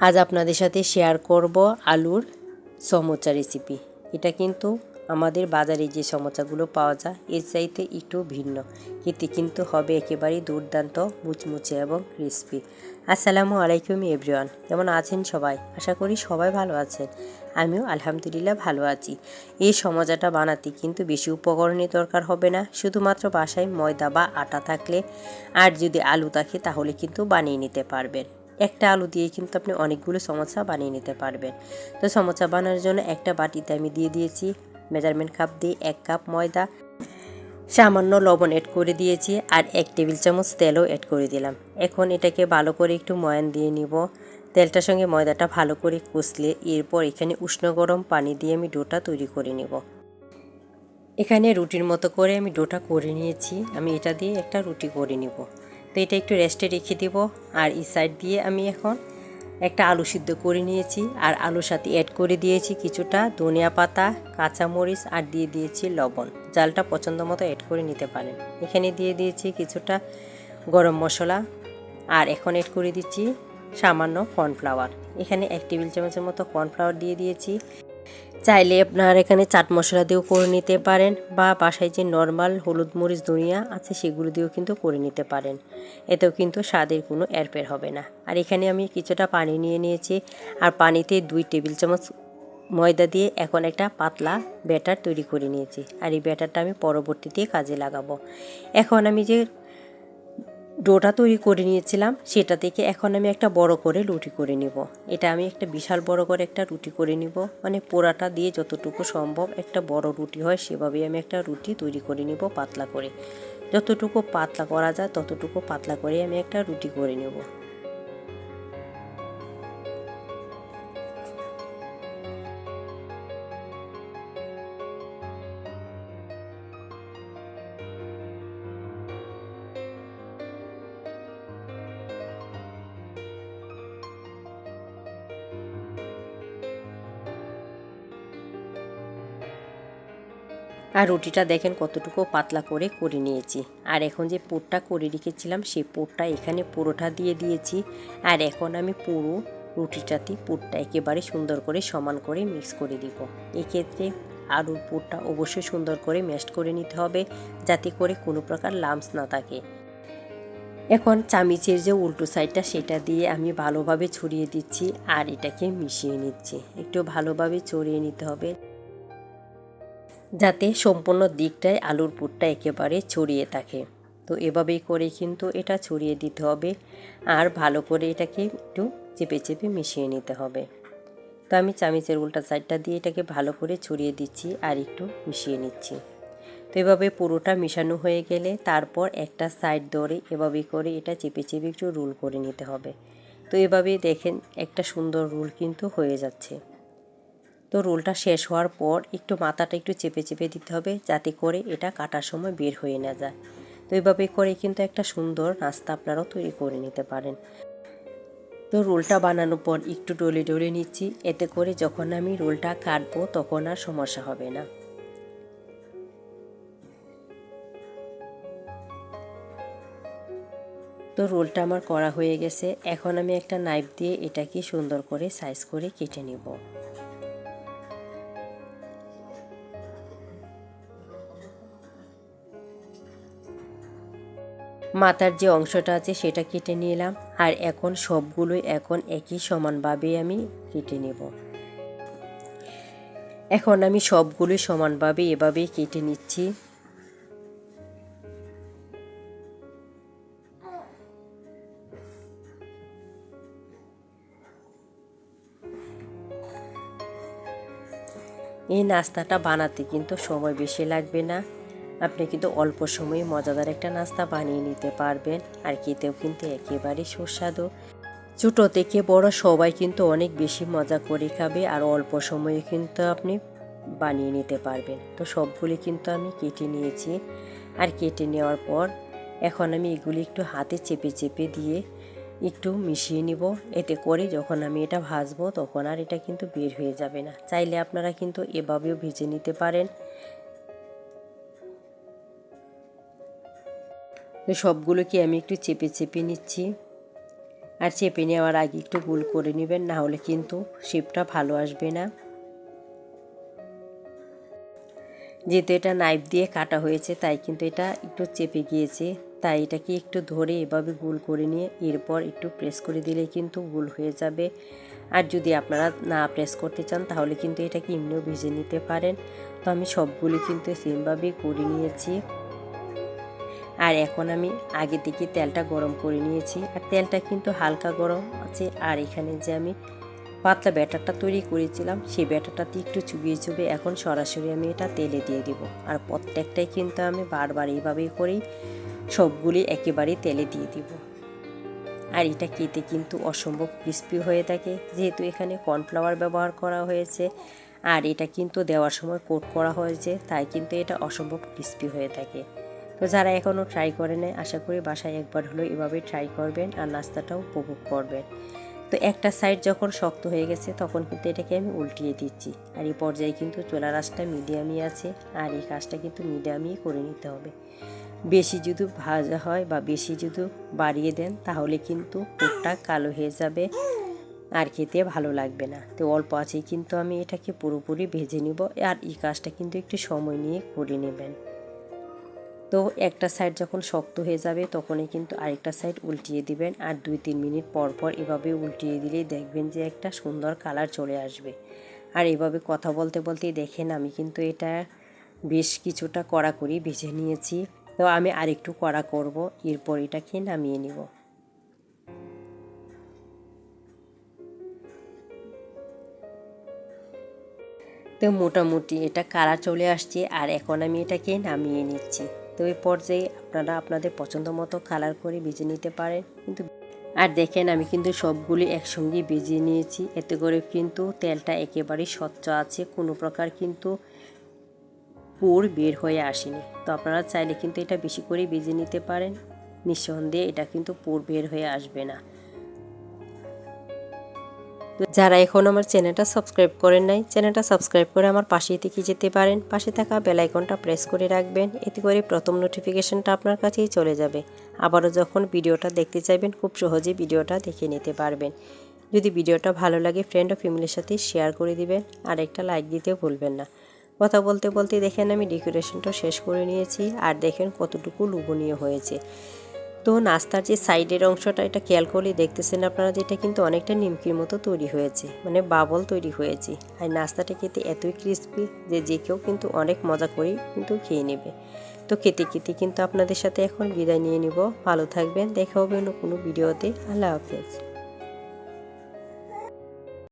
আজ আপনাদের সাথে শেয়ার করব আলুর সমোচা রেসিপি এটা কিন্তু আমাদের বাজারে যে সমোচাগুলো পাওয়া যায়, এর চাইতে একটু ভিন্ন। এতে কিন্তু হবে একেবারেই দুর্দান্ত মুচমুচে এবং ক্রিসপি আসসালামু আলাইকুম এভরিওয়ান কেমন আছেন সবাই? আশা করি সবাই ভালো আছেন। আমিও আলহামদুলিল্লাহ ভালো আছি। এই সমোচাটা বানাতে কিন্তু বেশি উপকরণের দরকার হবে না, শুধুমাত্র বাসায় ময়দা বা আটা থাকলে। আর যদি আলু থাকে তাহলে কিন্তু বানিয়ে নিতে পারবেন। একটা আলু দিয়ে কিন্তু আপনি অনেকগুলো সমোসা বানিয়ে নিতে পারবেন। তো সমোসা বানানোর জন্য একটা বাটিতে আমি দিয়ে দিয়েছি মেজারমেন্ট কাপ দিয়ে এক কাপ ময়দা, সামান্য লবণ অ্যাড করে দিয়েছি আর এক টেবিল চামচ তেলও অ্যাড করে দিলাম। এখন এটাকে ভালো করে একটু ময়ান দিয়ে নিব। তেলটার সঙ্গে ময়দাটা ভালো করে কষলে এরপর এখানে উষ্ণ গরম পানি দিয়ে আমি ডোটা তৈরি করে নিব। এখানে রুটির মতো করে আমি ডোটা করে নিয়েছি। আমি এটা দিয়ে একটা রুটি করে নিব। তো এটা একটু রেস্টে রেখে দিব। আর এই সাইড দিয়ে আমি এখন একটা আলু সিদ্ধ করে নিয়েছি। আর আলুর সাথে অ্যাড করে দিয়েছি কিছুটা ধনিয়া পাতা, কাঁচামরিচ আর দিয়ে দিয়েছি লবণ। জালটা পছন্দ মতো অ্যাড করে নিতে পারেন। এখানে দিয়ে দিয়েছি কিছুটা গরম মশলা। আর এখন অ্যাড করে দিচ্ছি সামান্য কর্নফ্লাওয়ার এখানে এক টেবিল চামচের মতো কর্নফ্লাওয়ার দিয়ে দিয়েছি। চাইলে আপনার এখানে চাট মশলা দিয়েও করে নিতে পারেন বা বাসায় যে নর্মাল হলুদ মরিচ ধনিয়া আছে সেগুলো দিয়েও কিন্তু করে নিতে পারেন। এতেও কিন্তু স্বাদের কোনো এরপের হবে না। আর এখানে আমি কিছুটা পানি নিয়ে নিয়েছি। আর পানিতে দুই টেবিল চামচ ময়দা দিয়ে এখন একটা পাতলা ব্যাটার তৈরি করে নিয়েছি। আর এই ব্যাটারটা আমি পরবর্তীতে কাজে লাগাবো। এখন আমি যে ডোটা তৈরি করে নিয়েছিলাম, সেটা থেকে এখন আমি একটা বড় করে রুটি করে নিব। এটা আমি একটা বিশাল বড় করে একটা রুটি করে নিব। মানে পোড়াটা দিয়ে যতটুকু সম্ভব একটা বড় রুটি হয়, সেভাবেই আমি একটা রুটি তৈরি করে নিব পাতলা করে। যতটুকু পাতলা করা যায়, ততটুকু পাতলা করে আমি একটা রুটি করে নেব। আর রুটিটা দেখেন কতটুকু পাতলা করে করে নিয়েছি। আর এখন যে পোটটা করে রেখেছিলাম সেই পোটটা এখানে পুরোটা দিয়ে দিয়েছি। আর এখন আমি পুরো রুটিটাতে পুরটা একেবারে সুন্দর করে সমান করে মিক্স করে দিব এক্ষেত্রে আলুর পুরটা অবশ্যই সুন্দর করে ম্যাশ করে নিতে হবে, যাতে করে কোনো প্রকার লামস না থাকে। এখন চামিচের যে উল্টো সাইডটা সেটা দিয়ে আমি ভালোভাবে ছড়িয়ে দিচ্ছি আর এটাকে মিশিয়ে নিচ্ছি। একটু ভালোভাবে ছড়িয়ে নিতে হবে। যাতে সম্পূর্ণ দিকটায় আলুর পুরটা একেবারে ছড়িয়ে থাকে। তো এভাবেই করে কিন্তু এটা ছড়িয়ে দিতে হবে আর ভালো করে এটাকে একটু চেপে চেপে মিশিয়ে নিতে হবে। তো আমি চামিচের উল্টা সাইডটা দিয়ে এটাকে ভালো করে ছড়িয়ে দিচ্ছি আর একটু মিশিয়ে নিচ্ছি। তো এভাবে পুরোটা মিশানো হয়ে গেলে তারপর একটা সাইড ধরে এভাবে করে এটা চেপে চেপে একটু রোল করে নিতে হবে। তো এভাবে দেখেন একটা সুন্দর রোল কিন্তু হয়ে যাচ্ছে। তো রোলটা শেষ হওয়ার পর একটু মাথাটা একটু চেপে চেপে দিতে হবে যাতে করে এটা কাটার সময় বের হয়ে না যায়। তো এইভাবে করে কিন্তু একটা সুন্দর নাস্তা আপনারাও তৈরি করে নিতে পারেন। তো রোলটা বানানোর পর একটু ডলে ডলে নিচ্ছি, এতে করে যখন আমি রোলটা কাটবো তখন আর সমস্যা হবে না। তো রোলটা আমার করা হয়ে গেছে, এখন আমি একটা নাইফ দিয়ে এটাকে সুন্দর করে সাইজ করে কেটে নিব। মাথার যে অংশটা আছে সেটা কেটে নিলাম। আর এখন সবগুলোই এখন একই সমানভাবে আমি কেটে নেব। এখন আমি সবগুলোই সমানভাবে এভাবেই কেটে নিচ্ছি। এই নাস্তাটা বানাতে কিন্তু সময় বেশি লাগবে না। আপনি কিন্তু অল্প সময়ে মজাদার একটা নাস্তা বানিয়ে নিতে পারবেন আর খেতেও কিন্তু একেবারে সুস্বাদু। ছোটো থেকে বড় সবাই কিন্তু অনেক বেশি মজা করে খাবে আর অল্প সময়ে কিন্তু আপনি বানিয়ে নিতে পারবেন। তো সবগুলি কিন্তু আমি কেটে নিয়েছি। আর কেটে নেওয়ার পর এখন আমি এগুলি একটু হাতে চেপে চেপে দিয়ে একটু মিশিয়ে নিব। এতে করে যখন আমি এটা ভাজবো তখন আর এটা কিন্তু বের হয়ে যাবে না। চাইলে আপনারা কিন্তু এভাবেও ভেজে নিতে পারেন। সবগুলোকে আমি একটু চেপে চেপে নিচ্ছি। আর চেপে নেওয়ার আগে একটু গোল করে নেবেন, না হলে কিন্তু শেপটা ভালো আসবে না। যেহেতু এটা নাইফ দিয়ে কাটা হয়েছে, তাই কিন্তু এটা একটু চেপে গিয়েছে। তাই এটাকে একটু ধরে এভাবে গোল করে নিয়ে এরপর একটু প্রেস করে দিলে কিন্তু গোল হয়ে যাবে। আর যদি আপনারা না প্রেস করতে চান, তাহলে কিন্তু এটাকে এমনিও ভেজে নিতে পারেন। তো আমি সবগুলি কিন্তু সেমভাবেই করে নিয়েছি। আর এখন আমি আগে থেকে তেলটা গরম করে নিয়েছি। আর তেলটা কিন্তু হালকা গরম আছে। আর এখানে যে আমি পাতলা ব্যাটারটা তৈরি করেছিলাম সেই ব্যাটারটাতে একটু চুবিয়ে চুবিয়ে এখন সরাসরি আমি এটা তেলে দিয়ে দিব। আর প্রত্যেকটাই কিন্তু আমি বারবার এইভাবেই করেই সবগুলি একেবারেই তেলে দিয়ে দিব। আর এটা খেতে কিন্তু অসম্ভব ক্রিস্পি হয়ে থাকে। যেহেতু এখানে কর্নফ্লাওয়ার ব্যবহার করা হয়েছে, আর এটা কিন্তু দেওয়ার সময় কোট করা হয়েছে, তাই কিন্তু এটা অসম্ভব ক্রিস্পি হয়ে থাকে। তো যারা এখনও ট্রাই করে নেয় আশা করি বাসায় একবার হলেও এভাবে ট্রাই করবেন আর নাস্তাটাও উপভোগ করবেন। তো একটা সাইড যখন শক্ত হয়ে গেছে, তখন কিন্তু এটাকে আমি উল্টিয়ে দিচ্ছি। আর এই পর্যায়ে কিন্তু চোলা রাসটা মিডিয়ামই আছে আর এই কাজটা কিন্তু মিডিয়ামই করে নিতে হবে। বেশি যদি ভাজা হয় বা বেশি যদি বাড়িয়ে দেন, তাহলে কিন্তু পুরটা কালো হয়ে যাবে আর খেতে ভালো লাগবে না। তো অল্প আছেই কিন্তু আমি এটাকে পুরোপুরি ভেজে নিব আর এই কাজটা কিন্তু একটু সময় নিয়ে করে নেবেন। তো একটা সাইড যখন শক্ত হয়ে যাবে, তখনই কিন্তু আরেকটা সাইড উল্টিয়ে দিবেন। আর দুই তিন মিনিট পর পর এভাবে উল্টিয়ে দিলেই দেখবেন যে একটা সুন্দর কালার চলে আসবে। আর এভাবে কথা বলতে বলতেই দেখেন আমি কিন্তু এটা বেশ কিছুটা কড়া করি ভেজে নিয়েছি। তো আমি আরেকটু কড়া করব, এরপর এটাকে নামিয়ে নিব। তো মোটামুটি এটা কালার চলে আসছে, আর এখন আমি এটাকে নামিয়ে নিচ্ছি। তো এই পর্যায়ে আপনারা আপনাদের পছন্দ মতো কালার করে বেজে নিতে পারেন। কিন্তু আর দেখেন, আমি কিন্তু সবগুলি একসঙ্গে বেজে নিয়েছি। এতে করে কিন্তু তেলটা একেবারেই স্বচ্ছ আছে, কোনো প্রকার কিন্তু পুর বের হয়ে আসেনি। তো আপনারা চাইলে কিন্তু এটা বেশি করে বেজে নিতে পারেন। নিঃসন্দেহে এটা কিন্তু পুর বের হয়ে আসবে না। যারা এখন আমার চ্যানেলটা সাবস্ক্রাইব করেন নাই, চ্যানেলটা সাবস্ক্রাইব করে আমার পাশেই থেকে যেতে পারেন। পাশে থাকা বেলাইকনটা প্রেস করে রাখবেন, এতে করে প্রথম নোটিফিকেশনটা আপনার কাছেই চলে যাবে। আবারও যখন ভিডিওটা দেখতে চাইবেন, খুব সহজে ভিডিওটা দেখে নিতে পারবেন। যদি ভিডিওটা ভালো লাগে ফ্রেন্ড ও ফ্যামিলির সাথে শেয়ার করে দিবেন, আর একটা লাইক দিতেও ভুলবেন না। কথা বলতে বলতে দেখেন আমি ডেকোরেশনটা শেষ করে নিয়েছি, আর দেখেন কতটুকু লুবনীয় হয়েছে। তো নাস্তার যে সাইডের অংশটা, এটা খেয়াল করলে দেখতেছেন আপনারা যে এটা কিন্তু অনেকটা নিমকির মতো তৈরি হয়েছে মানে বাবল তৈরি হয়েছে। আর নাস্তাটা খেতে এতই ক্রিস্পি যে যে কেউ কিন্তু অনেক মজা করেই কিন্তু খেয়ে নেবে। তো খেতে খেতে কিন্তু আপনাদের সাথে এখন বিদায় নিয়ে নিব। ভালো থাকবেন, দেখা হবে অন্য কোনো ভিডিওতে। আল্লাহ হাফেজ।